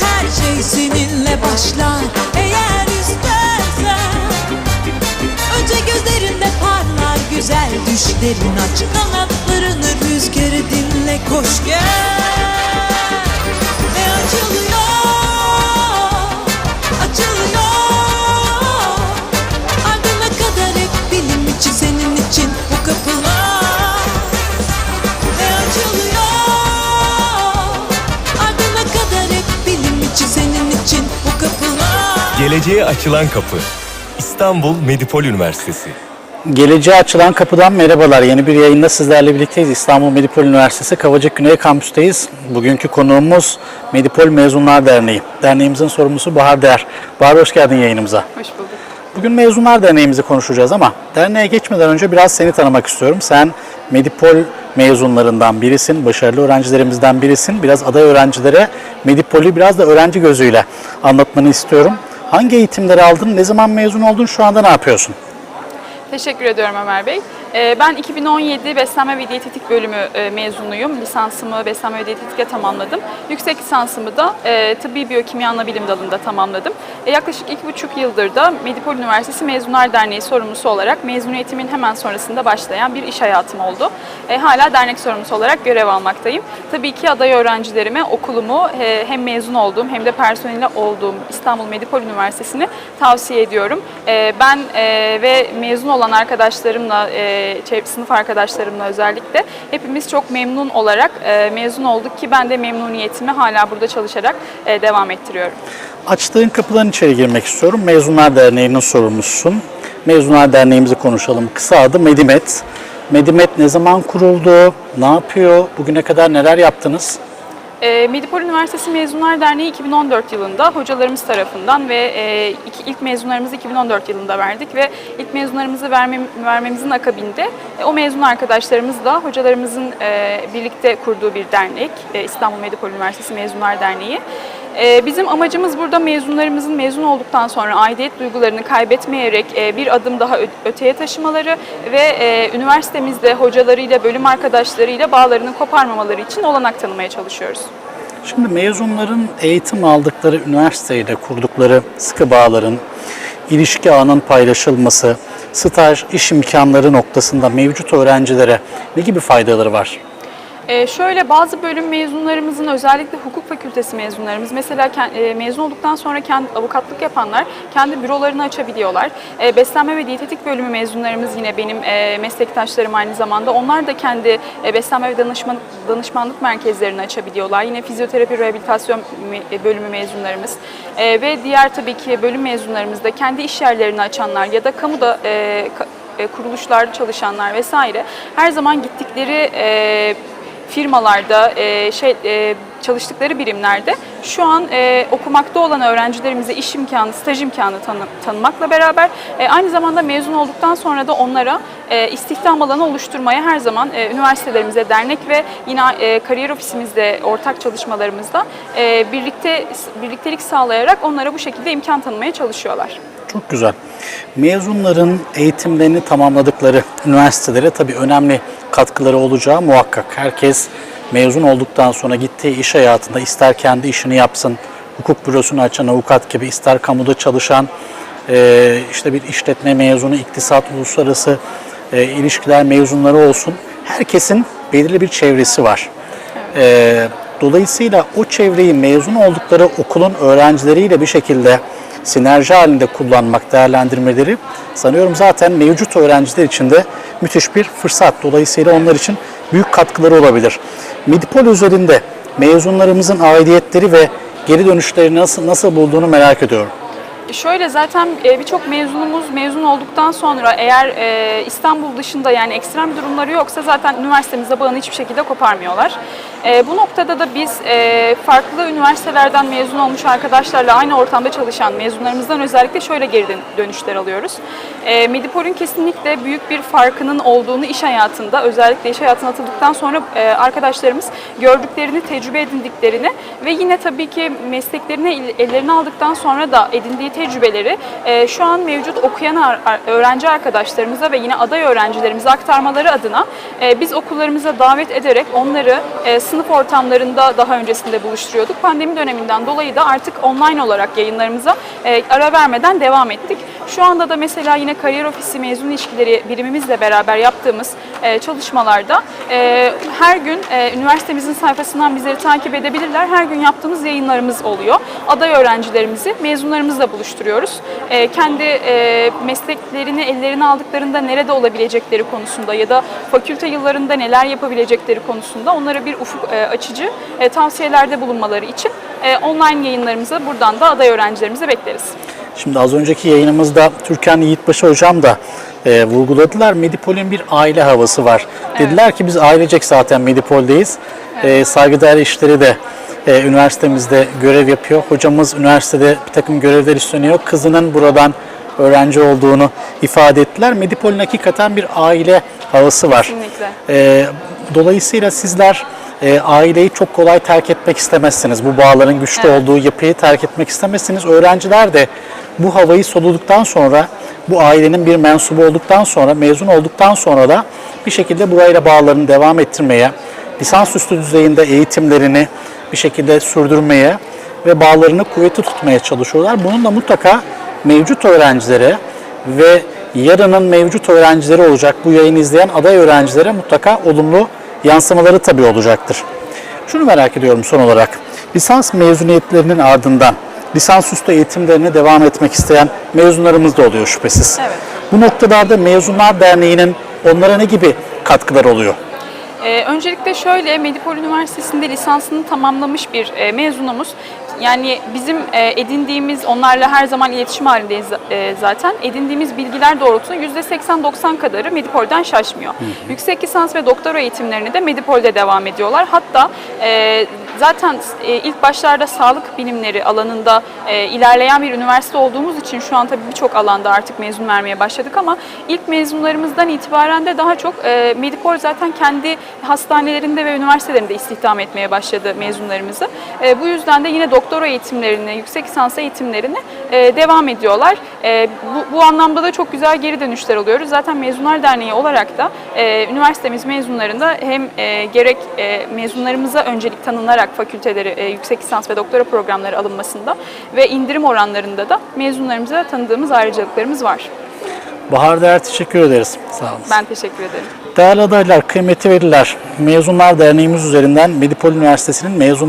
Her şey seninle başlar eğer istersen. Önce gözlerinde parlar güzel düşlerin aç Kanatlarını rüzgarı dinle koş gel Geleceğe açılan kapı. İstanbul Medipol Üniversitesi. Geleceğe açılan kapıdan merhabalar. Yeni bir yayında sizlerle birlikteyiz. İstanbul Medipol Üniversitesi Kavacık Güney Kampüs'teyiz. Bugünkü konuğumuz Medipol Mezunlar Derneği. Derneğimizin sorumlusu Bahar Değer. Bahar hoş geldin yayınımıza. Hoş bulduk. Bugün Mezunlar Derneğimizi konuşacağız ama derneğe geçmeden önce biraz seni tanımak istiyorum. Sen Medipol mezunlarından birisin, başarılı öğrencilerimizden birisin. Biraz aday öğrencilere Medipol'ü biraz da öğrenci gözüyle anlatmanı istiyorum. Hangi eğitimleri aldın, ne zaman mezun oldun, şu anda ne yapıyorsun? Teşekkür ediyorum Ömer Bey. Ee, Ben 2017 Beslenme ve Diyetetik bölümü e, mezunuyum. Lisansımı beslenme ve diyetetikle tamamladım. Yüksek lisansımı da e, tıbbi biyokimya ana bilim dalında tamamladım. E, Yaklaşık iki buçuk yıldır da Medipol Üniversitesi Mezunlar Derneği sorumlusu olarak mezuniyetimin hemen sonrasında başlayan bir iş hayatım oldu. Hala dernek sorumlusu olarak görev almaktayım. Tabii ki aday öğrencilerime okulumu hem mezun olduğum hem de personeli olduğum İstanbul Medipol Üniversitesi'ni tavsiye ediyorum. Ben ve mezun olan arkadaşlarımla, e, çev- sınıf arkadaşlarımla özellikle hepimiz çok memnun olarak e, mezun olduk ki ben de memnuniyetimi hala burada çalışarak e, devam ettiriyorum. Açtığın kapıdan içeri girmek istiyorum. Mezunlar Derneği'nin sorumlususun. Mezunlar Derneğimizi konuşalım. Kısa adı Medimet. Medimet ne zaman kuruldu? Ne yapıyor? Bugüne kadar neler yaptınız? E, Medipol Üniversitesi Mezunlar Derneği 2014 yılında hocalarımız tarafından ve e, ilk mezunlarımızı 2014 yılında verdik ve ilk mezunlarımızı vermem, vermemizin akabinde e, o mezun arkadaşlarımızla hocalarımızın e, birlikte kurduğu bir dernek e, İstanbul Medipol Üniversitesi Mezunlar Derneği. E, Bizim amacımız burada mezunlarımızın mezun olduktan sonra aidiyet duygularını kaybetmeyerek e, bir adım daha öteye taşımaları ve e, üniversitemizde hocalarıyla, bölüm arkadaşlarıyla bağlarını koparmamaları için olanak tanımaya çalışıyoruz. Şimdi mezunların eğitim aldıkları üniversiteyle kurdukları sıkı bağların, ilişki ağının paylaşılması, staj, iş imkanları noktasında mevcut öğrencilere ne gibi faydaları var? Ee, şöyle bazı bölüm mezunlarımızın özellikle hukuk fakültesi mezunlarımız mesela e, mezun olduktan sonra kendi avukatlık yapanlar kendi bürolarını açabiliyorlar. E, beslenme ve diyetetik bölümü mezunlarımız yine benim e, meslektaşlarım aynı zamanda. Onlar da kendi e, beslenme ve danışman, danışmanlık merkezlerini açabiliyorlar. Yine fizyoterapi rehabilitasyon bölümü mezunlarımız E, ve diğer tabii ki bölüm mezunlarımız da kendi iş yerlerini açanlar ya da kamuda e, kuruluşlarda çalışanlar vesaire her zaman gittikleri firmalarda, e, şey e, çalıştıkları birimlerde şu an e, okumakta olan öğrencilerimize iş imkanı, staj imkanı tanı- tanımakla beraber e, aynı zamanda mezun olduktan sonra da onlara e, istihdam alanı oluşturmaya her zaman e, üniversitelerimize, dernek ve yine e, kariyer ofisimizde ortak çalışmalarımızda e, birlikte birliktelik sağlayarak onlara bu şekilde imkan tanımaya çalışıyorlar. Çok güzel. Mezunların eğitimlerini tamamladıkları üniversitelere tabii önemli katkıları olacağı muhakkak. Herkes mezun olduktan sonra gittiği iş hayatında ister kendi işini yapsın, hukuk bürosunu açan avukat gibi, ister kamuda çalışan, eee, işte bir işletme mezunu, iktisat, uluslararası eee, ilişkiler mezunları olsun. Herkesin belirli bir çevresi var. Eee, dolayısıyla o çevreyi mezun oldukları okulun öğrencileriyle bir şekilde sinerji halinde kullanmak, değerlendirmeleri sanıyorum zaten mevcut öğrenciler için de müthiş bir fırsat. Dolayısıyla onlar için büyük katkıları olabilir. Midpol üzerinde mezunlarımızın aidiyetleri ve geri dönüşlerini nasıl nasıl bulduğunu merak ediyorum. Şöyle zaten e, birçok mezunumuz mezun olduktan sonra eğer e, İstanbul dışında yani ekstrem durumları yoksa zaten üniversitemizde bağını hiçbir şekilde koparmıyorlar. E, Bu noktada da biz e, farklı üniversitelerden mezun olmuş arkadaşlarla aynı ortamda çalışan mezunlarımızdan özellikle şöyle geri dön- dönüşler alıyoruz. E, Medipol'ün kesinlikle büyük bir farkının olduğunu iş hayatında özellikle iş hayatına atıldıktan sonra e, arkadaşlarımız gördüklerini, tecrübe edindiklerini ve yine tabii ki mesleklerini el- ellerine aldıktan sonra da edindiği tecrübeleri e, şu an mevcut okuyan öğrenci arkadaşlarımıza ve yine aday öğrencilerimize aktarmaları adına e, biz okullarımıza davet ederek onları e, sınıf ortamlarında daha öncesinde buluşturuyorduk. Pandemi döneminden dolayı da artık online olarak yayınlarımıza e, ara vermeden devam ettik. Şu anda da mesela yine kariyer ofisi mezun ilişkileri birimimizle beraber yaptığımız e, çalışmalarda e, her gün e, üniversitemizin sayfasından bizleri takip edebilirler. Her gün yaptığımız yayınlarımız oluyor. Aday öğrencilerimizi mezunlarımızla buluşturuyoruz. E, kendi mesleklerini ellerine aldıklarında nerede olabilecekleri konusunda ya da fakülte yıllarında neler yapabilecekleri konusunda onlara bir ufuk açıcı tavsiyelerde bulunmaları için online yayınlarımızı buradan da aday öğrencilerimize bekleriz. Şimdi az önceki yayınımızda Türkan Yiğitbaşı hocam da e, vurguladılar. Medipol'ün bir aile havası var. Dediler ki biz ailecek zaten Medipol'deyiz. E, saygıdeğer işleri de e, üniversitemizde görev yapıyor. Hocamız üniversitede bir takım görevler üstleniyor. Kızının buradan öğrenci olduğunu ifade ettiler. Medipol'ün hakikaten bir aile havası var. Kesinlikle. E, dolayısıyla sizler e, aileyi çok kolay terk etmek istemezsiniz. Bu bağların güçlü Evet. olduğu yapıyı terk etmek istemezsiniz. Öğrenciler de bu havayı soluduktan sonra, bu ailenin bir mensubu olduktan sonra, mezun olduktan sonra da bir şekilde burayla bağlarını devam ettirmeye, lisansüstü düzeyinde eğitimlerini bir şekilde sürdürmeye ve bağlarını kuvvetli tutmaya çalışıyorlar. Bunun da mutlaka mevcut öğrencilere ve yarının mevcut öğrencileri olacak bu yayını izleyen aday öğrencilere mutlaka olumlu yansımaları tabii olacaktır. Şunu merak ediyorum son olarak. Lisans mezuniyetlerinin ardından lisansüstü eğitimlerine devam etmek isteyen mezunlarımız da oluyor şüphesiz. Evet. Bu noktalarda Mezunlar Derneği'nin onlara ne gibi katkılar oluyor? Ee, öncelikle şöyle, Medipol Üniversitesi'nde lisansını tamamlamış bir e, mezunumuz. Yani bizim e, edindiğimiz, onlarla her zaman iletişim halindeyiz e, zaten. Edindiğimiz bilgiler doğrultusunda %80-90 kadarı Medipol'den şaşmıyor. Yüksek lisans ve doktora eğitimlerini de Medipol'de devam ediyorlar. Hatta e, zaten e, ilk başlarda sağlık bilimleri alanında e, ilerleyen bir üniversite olduğumuz için şu an tabii birçok alanda artık mezun vermeye başladık ama ilk mezunlarımızdan itibaren de daha çok e, Medipol zaten kendi hastanelerinde ve üniversitelerinde istihdam etmeye başladı mezunlarımızı. E, bu yüzden de yine doktora eğitimlerini, yüksek lisans eğitimlerini devam ediyorlar. Bu, bu anlamda da çok güzel geri dönüşler alıyoruz. Zaten Mezunlar Derneği olarak da üniversitemiz mezunlarında hem gerek e, mezunlarımıza öncelik tanınarak fakülteleri, e, yüksek lisans ve doktora programları alınmasında ve indirim oranlarında da mezunlarımıza tanıdığımız ayrıcalıklarımız var. Bahar Değer teşekkür ederiz. Sağ olun. Ben teşekkür ederim. Değerli adaylar, kıymeti veriler. Mezunlar Derneğimiz üzerinden Medipol Üniversitesi'nin mezun